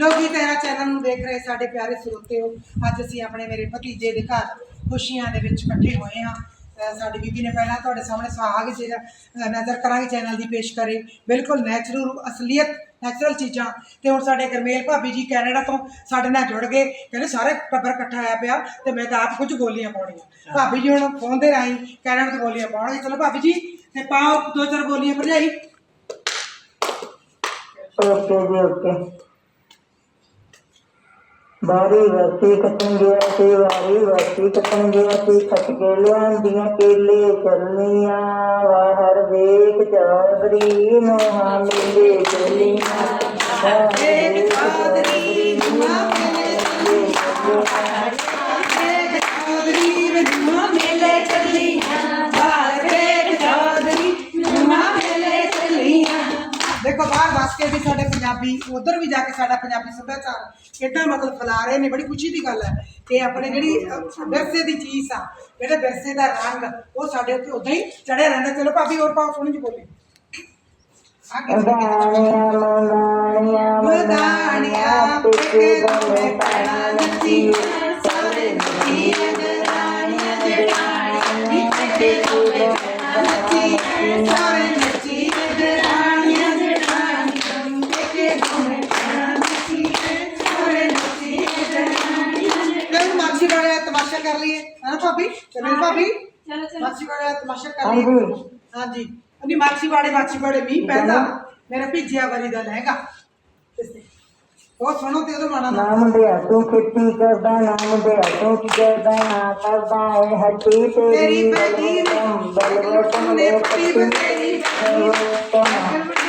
ਲੋਕੀ ਤੇਰਾ ਚੈਨਲ ਨੂੰ ਦੇਖ ਰਹੇ ਸਾਡੇ ਪਿਆਰੇ ਸਰੋਤਿਓ ਅੱਜ ਅਸੀਂ ਆਪਣੇ ਮੇਰੇ ਭਤੀਜੇ ਦੇ ਘਰ ਖੁਸ਼ੀਆਂ ਦੇ ਵਿੱਚ ਇਕੱਠੇ ਹੋਏ ਹਾਂ। ਸਾਡੀ ਬੀਬੀ ਨੇ ਪਹਿਲਾਂ ਤੁਹਾਡੇ ਸਾਹਮਣੇ ਸੁਹਾਗ ਜਿਹੜਾ ਨਜ਼ਰ ਕਰਾਂਗੇ ਚੈਨਲ ਦੀ ਪੇਸ਼ ਕਰੇ। ਬਿਲਕੁਲ ਨੈਚੁਰਲ ਅਸਲੀਅਤ ਨੈਚੁਰਲ ਚੀਜ਼ਾਂ। ਤੇ ਹੁਣ ਸਾਡੇ ਗਰਮੇਲ ਭਾਬੀ ਜੀ ਕੈਨੇਡਾ ਤੋਂ ਸਾਡੇ ਨਾਲ ਜੁੜ ਗਏ। ਕਹਿੰਦੇ ਸਾਰੇ ਟੱਬਰ ਇਕੱਠਾ ਆਇਆ ਪਿਆ ਤੇ ਮੈਂ ਤਾਂ ਆਪ ਕੁਝ ਬੋਲੀਆਂ ਪਾਉਣੀਆਂ। ਭਾਬੀ ਜੀ ਹੁਣ ਫੋਨ ਦੇ ਰਾਹੀਂ ਕੈਨੇਡਾ ਤੋਂ ਬੋਲੀਆਂ ਪਾਉਣਗੇ। ਚਲੋ ਭਾਬੀ ਜੀ ਤੇ ਪਾਓ ਦੋ ਚਾਰ ਬੋਲੀਆਂ ਭਰਜਾਈ। ਓਕੇ ਜੀ बारी वसी कतन गया ते बारी वसी कतन गया ते खट के लिया केले चलनिया वाहर वेख चौधरी नोहा मिले नोहा मिले चलिया ਦੇਖੋ ਬਾਹਰ ਵਸ ਕੇ ਵੀ ਸਾਡੇ ਪੰਜਾਬੀ ਉਧਰ ਵੀ ਜਾ ਕੇ ਸਾਡਾ ਪੰਜਾਬੀ ਸੱਭਿਆਚਾਰ ਕਿੱਦਾਂ ਮਤਲਬ ਫੈਲਾ ਰਹੇ ਨੇ ਬੜੀ ਖੁਸ਼ੀ ਦੀ ਗੱਲ ਹੈ ਤੇ ਆਪਣੇ ਜਿਹੜੀ ਅਹ, ਵਿਰਸੇ ਦੀ ਚੀਜ਼ ਆ ਜਿਹੜੇ ਵਿਰਸੇ ਦਾ ਰੰਗ ਉਹ ਸਾਡੇ ਉੱਤੇ ਉਦਾਂ ਹੀ ਚੜਿਆ ਰਹਿੰਦਾ ਚਲੋ ਭਾਬੀ ਹੋਰ ਪਾਓ ਸੋਹਣੀ ਜਿਹੀ ਬੋਲੀ ਆ ਕੀ ਦਾਣੀਆਂ ਮਨਾਣੀਆਂ ਮਦਾਨੀਆਂ ਪਿੱਕੇ ਦੋਵੇਂ ਪੈਣਾ ਨੱਚੀ ਸਾਰੇ ਨੱਚੀ ਰਾਣੀਆਂ ਜਟਾਣੀਆਂ ਪਿੱਕੇ ਦੋਵੇਂ ਪੈਣਾ ਨੱਚੀ ਸਾਰੇ ਭਾਬੀ ਚਲੋ ਚਲੋ ਮਾਛੀ ਵਾਲਿਆ ਤਮਾਸ਼ਾ ਕਰ ਲਈਏ ਹਾਂਜੀ ਹਾਂਜੀ ਅਨੀ ਮਾਛੀ ਵਾਲੇ ਮਾਛੀ ਵਾਲੇ ਮੀਂਹ ਪੈਂਦਾ ਮੇਰਾ ਭਿੱਜਿਆ ਵਰੀ ਦਾ ਲਹਿੰਗਾ ਉਹ ਸੁਣੋ ਤੇ ਉਹਦਾ ਮਾਣਾ ਨਾ ਨਾਮ ਦੇ ਤੂੰ ਖੇਤੀ ਕਰਦਾ ਨਾਮ ਦੇ ਤੂੰ ਕੀ ਕਰਦਾ ਨਾ ਕਰਦਾ ਏ ਹੱਟੀ ਤੇਰੀ ਤੇਰੀ ਬੈਠੀ ਬਲਵਤਨ ਨੇ ਦੇ ਪੱਟੀ ਪੱਟੀ ਬਤੇਰੀ ਮੈਂ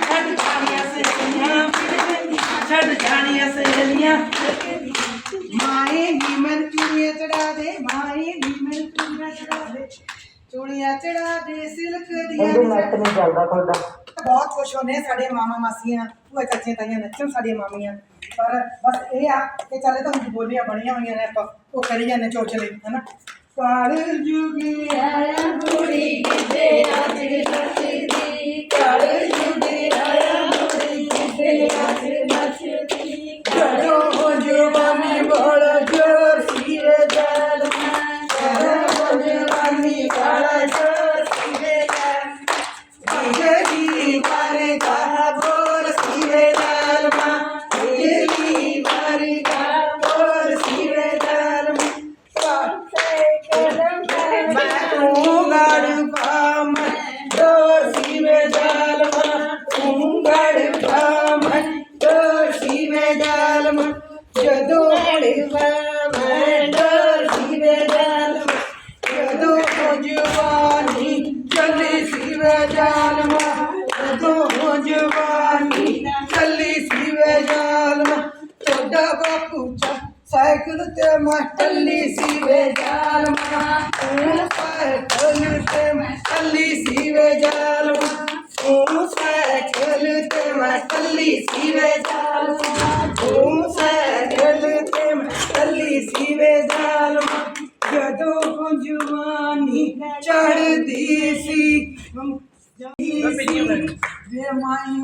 ਚੂੜੀਆਂ ਚੜਾ ਦੇ ਸਿਲਕ ਦੀਆਂ ਇਹਦੇ ਨੱਟ ਨਹੀਂ ਚੱਲਦਾ ਤੁਹਾਡਾ। ਬਹੁਤ ਖੁਸ਼ ਹੁੰਦੇ ਆ ਸਾਡੇ ਮਾਮਾ ਮਾਸੀਆਂ ਭੂਆ ਚਾਚੀਆਂ ਤਾਈਆਂ ਨੱਚਣ ਸਾਡੀਆਂ ਮਾਮੀਆਂ। ਪਰ ਬਸ ਇਹ ਆ ਕਿ ਚੱਲੇ ਤਾਂ ਹੁਣ ਬੋਲੀਆਂ ਬਣੀਆਂ ਹੋਈਆਂ ਨੇ ਆਪਾਂ ਉਹ ਕਰੀ ਜਾਂਦੇ ਚੋਚਲੇ ਹਨਾ? ਕਾਲ ਜੁਗੀ ਆਇਆ ਕੁੜੀ ਕਿਤੇ ਅੱਜ ಜಾಲ್ಮ ಜವಾನಿ ಸಲ್ಲಿಸಿವೆ ಜಾಲ್ಮ ದೊಡ್ಡ ಬಾಪೂಜ ಸೈಕಲ್ ತೇಮ ಸಲ್ಲಿಸಿವೆ ಜಾಲ್ಮ ಸೈಕಲ್ ತೇಮ ಸಲ್ಲಿಸಿವೆ ಜಾಲ್ಮ ಸೈಕಲ್ ತೇಮ ಸಲ್ಲಿಸಿವೆ ಜಾಲ್ಮ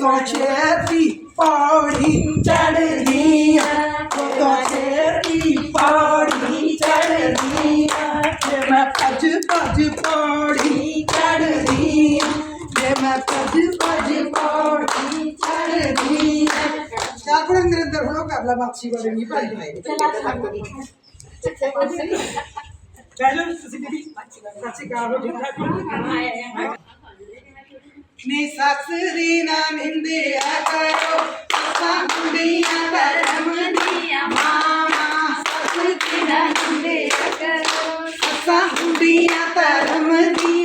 ਤੋਂ ਛੇਤੀ ਪੌੜੀ ਚੜਦੀਆਂ ਤੋਂ ਛੇਤੀ ਪੌੜੀ ਚੜਦੀਆਂ ਜੇ ਮੈਂ ਭੱਜ ਭੱਜ ਪੌੜੀ ਚੜਦੀਆਂ ਜੇ ਮੈਂ ਭੱਜ ਭੱਜ ਪੌੜੀ ਚੜਦੀਆਂ ਚਾਰ ਪੜਨ ਨਿਰੰਦਰ ਹੋਣੋ ਕਰ ਲਾ ਬਾਕਸੀ ਵਾਲੇ ਨਹੀਂ ਭਾਈ ਭਾਈ ਚਲੋ ਤੁਸੀਂ ਵੀ ਸੱਚੀ ਕਾਰੋ ਜਿੰਨਾ ਨੀ ਸਸਰੀ ने सासरी नाम इंदिया करो ससा मुंडिया करमडिया मामा ससुर की नाम इंदिया करो ससा मुंडिया करमडिया